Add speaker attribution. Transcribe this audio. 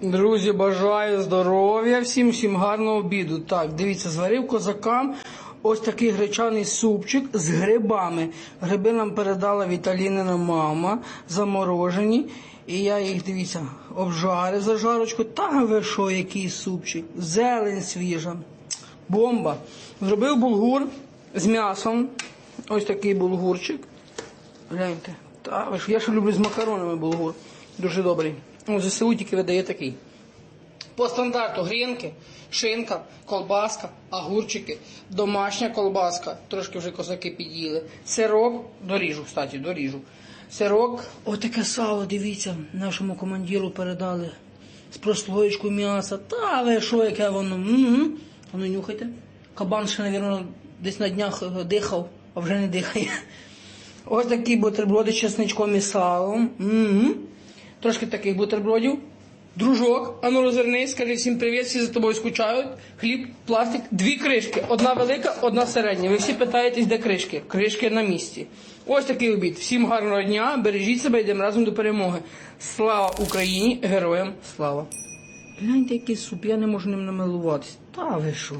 Speaker 1: Друзі, бажаю здоров'я всім, всім гарного обіду. Так, дивіться, зварив козакам ось такий гречаний супчик з грибами. Гриби нам передала Віталінина мама, заморожені. І я їх, дивіться, обжарив за жарочку. Та ви що, який супчик? Зелень свіжа. Бомба. Зробив булгур з м'ясом. Ось такий булгурчик. Гляньте. Та ви ж, я ще люблю з макаронами булгур. Дуже добрий. Ну, ЗСУ тільки видає такий. По стандарту грінки, шинка, колбаска, огурчики, домашня колбаска, трошки вже козаки під'їли. Сирок, доріжу, кстати, доріжу. Сирок, отаке сало, дивіться, нашому командиру передали з прослоєчкою м'яса. Та ви що, яке воно? Угу. Ну нюхайте. Кабан ще, мабуть, десь на днях е, дихав, а вже не дихає. Ось такі бутерброди з чесничком і салом. Угу. Трошки таких бутербродів. Дружок, а ну розвернись, скажи всім привіт, всі за тобою скучають. Хліб, пластик, дві кришки. Одна велика, одна середня. Ви всі питаєтесь, де кришки? Кришки на місці. Ось такий обід. Всім гарного дня, бережіть себе, йдемо разом до перемоги. Слава Україні, героям слава! Гляньте, який суп, я не можу ним намилуватись. Та ви що?